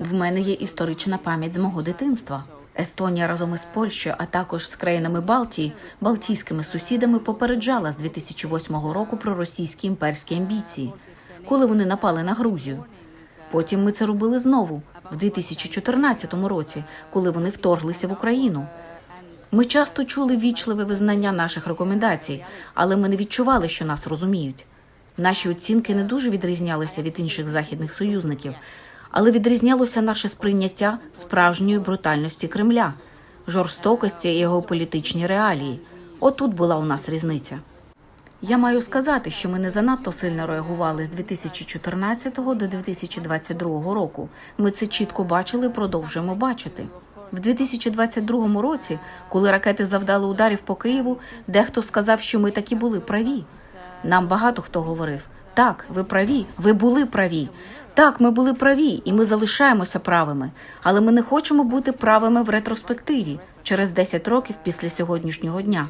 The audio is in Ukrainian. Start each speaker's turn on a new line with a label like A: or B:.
A: В мене є історична пам'ять з мого дитинства. Естонія разом із Польщею, а також з країнами Балтії, балтійськими сусідами попереджала з 2008 року про російські імперські амбіції, коли вони напали на Грузію. Потім ми це робили знову в 2014 році, коли вони вторглися в Україну. Ми часто чули вічливе визнання наших рекомендацій, але ми не відчували, що нас розуміють. Наші оцінки не дуже відрізнялися від інших західних союзників, але відрізнялося наше сприйняття справжньої брутальності Кремля, жорстокості його політичні реалії. Отут була у нас різниця. Я маю сказати, що ми не занадто сильно реагували з 2014 до 2022 року. Ми це чітко бачили, і продовжуємо бачити. В 2022 році, коли ракети завдали ударів по Києву, дехто сказав, що ми таки були праві. Нам багато хто говорив: так, ви праві, ви були праві. Так, ми були праві, і ми залишаємося правими, але ми не хочемо бути правими в ретроспективі через 10 років після сьогоднішнього дня.